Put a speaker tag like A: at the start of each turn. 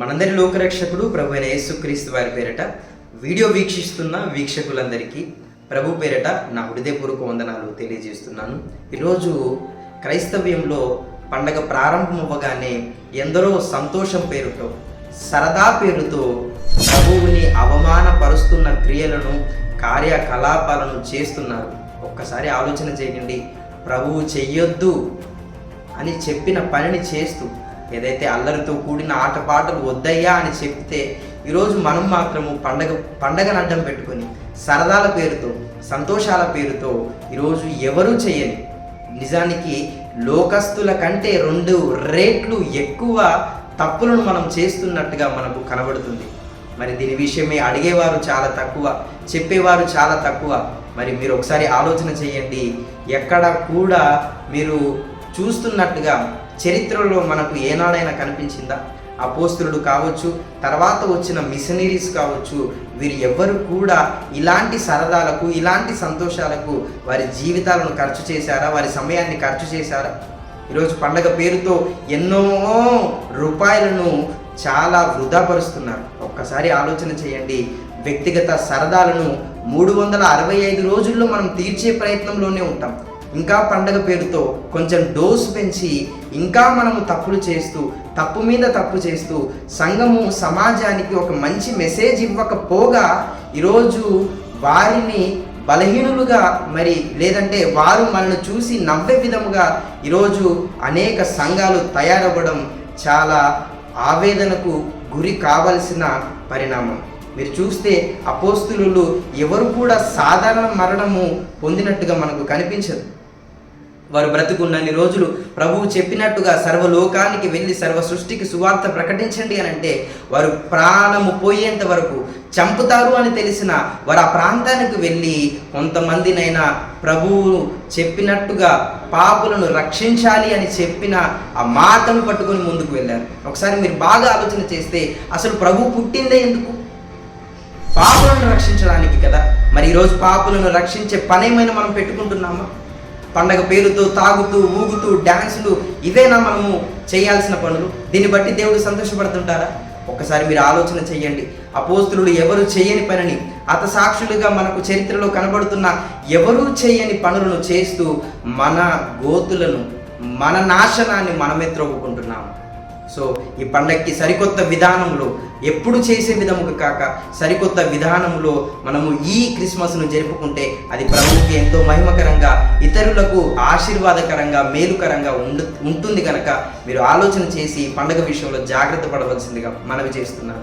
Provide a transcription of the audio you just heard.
A: మనందరి లోకరక్షకుడు ప్రభు అయిన యేసుక్రీస్తు వారి పేరట వీడియో వీక్షిస్తున్న వీక్షకులందరికీ ప్రభు పేరట నా హృదయపూర్వక వందనాలు తెలియజేస్తున్నాను. ఈరోజు క్రైస్తవ్యంలో పండగ ప్రారంభమవ్వగానే ఎందరో సంతోషం పేరుతో సరదా పేరుతో ప్రభువుని అవమానపరుస్తున్న క్రియలను కార్యకలాపాలను చేస్తున్నారు. ఒక్కసారి ఆలోచన చేయండి. ప్రభువు చెయ్యొద్దు అని చెప్పిన పనిని చేస్తూ ఏదైతే అల్లరితో కూడిన ఆటపాటలు వద్దయ్యా అని చెప్తే ఈరోజు మనం మాత్రము పండగ పండగను అడ్డం పెట్టుకొని సరదాల పేరుతో సంతోషాల పేరుతో ఈరోజు ఎవరూ చేయని నిజానికి లోకస్తుల కంటే రెండు రేట్లు ఎక్కువ తప్పులను మనం చేస్తున్నట్టుగా మనకు కనబడుతుంది. మరి దీని విషయమే అడిగేవారు చాలా తక్కువ చెప్పేవారు చాలా తక్కువ. మరి మీరు ఒకసారి ఆలోచన చేయండి ఎక్కడ కూడా మీరు చూస్తున్నట్టుగా చరిత్రలో మనకు ఏనాడైనా కనిపించిందా? అపోస్తులుడు కావచ్చు తర్వాత వచ్చిన మిషనరీస్ కావచ్చు వీరు ఎవ్వరు కూడా ఇలాంటి సరదాలకు ఇలాంటి సంతోషాలకు వారి జీవితాలను ఖర్చు చేశారా? వారి సమయాన్ని ఖర్చు చేశారా? ఈరోజు పండగ పేరుతో ఎన్నో రూపాయలను చాలా వృధాపరుస్తున్నారు. ఒక్కసారి ఆలోచన చేయండి. వ్యక్తిగత సరదాలను మూడు వందల అరవై ఐదు రోజుల్లో మనం తీర్చే ప్రయత్నంలోనే ఉంటాం. ఇంకా పండగ పేరుతో కొంచెం డోస్ పెంచి ఇంకా మనము తప్పులు చేస్తూ తప్పు మీద తప్పు చేస్తూ సంఘము సమాజానికి ఒక మంచి మెసేజ్ ఇవ్వకపోగా ఈరోజు వారిని బలహీనులుగా మరి లేదంటే వారు మనల్ని చూసి నవ్వే విధముగా ఈరోజు అనేక సంఘాలు తయారవ్వడం చాలా ఆవేదనకు గురి కావలసిన పరిణామం. మీరు చూస్తే అపోస్తులు ఎవరు కూడా సాధారణ మరణము పొందినట్టుగా మనకు కనిపించదు. వారు బ్రతుకున్నన్ని రోజులు ప్రభువు చెప్పినట్టుగా సర్వలోకానికి వెళ్ళి సర్వ సృష్టికి సువార్త ప్రకటించండి అని అంటే వారు ప్రాణము పోయేంత వరకు చంపుతారు అని తెలిసిన వారు ఆ ప్రాంతానికి వెళ్ళి కొంతమందినైనా ప్రభువు చెప్పినట్టుగా పాపులను రక్షించాలి అని చెప్పిన ఆ మాటను పట్టుకొని ముందుకు వెళ్ళారు. ఒకసారి మీరు బాగా ఆలోచన చేస్తే అసలు ప్రభు పుట్టిందే ఎందుకు? పాపులను రక్షించడానికి కదా. మరి ఈరోజు పాపులను రక్షించే పనేమైనా మనం పెట్టుకుంటున్నామా? పండగ పేరుతో తాగుతూ ఊగుతూ డ్యాన్సులు ఇవేనా మనము చేయాల్సిన పనులు? దీన్ని బట్టి దేవుడు సంతోషపడుతుంటారా? ఒక్కసారి మీరు ఆలోచన చేయండి. అపోస్తులు ఎవరు చేయని పనిని అత సాక్షులుగా మనకు చరిత్రలో కనబడుతున్న ఎవరూ చేయని పనులను చేస్తూ మన గోతులను మన నాశనాన్ని మనమే త్రవ్వుకుంటున్నాము సో ఈ పండక్కి సరికొత్త విధానంలో ఎప్పుడు చేసే విధముగా కాక సరికొత్త విధానంలో మనము ఈ క్రిస్మస్ను జరుపుకుంటే అది ప్రభువుకి ఎంతో మహిమకరంగా ఇతరులకు ఆశీర్వాదకరంగా మేలుకరంగా ఉండు ఉంటుంది కనుక మీరు ఆలోచన చేసి ఈ పండగ విషయంలో జాగ్రత్త పడవలసిందిగా మనవి చేస్తున్నాను.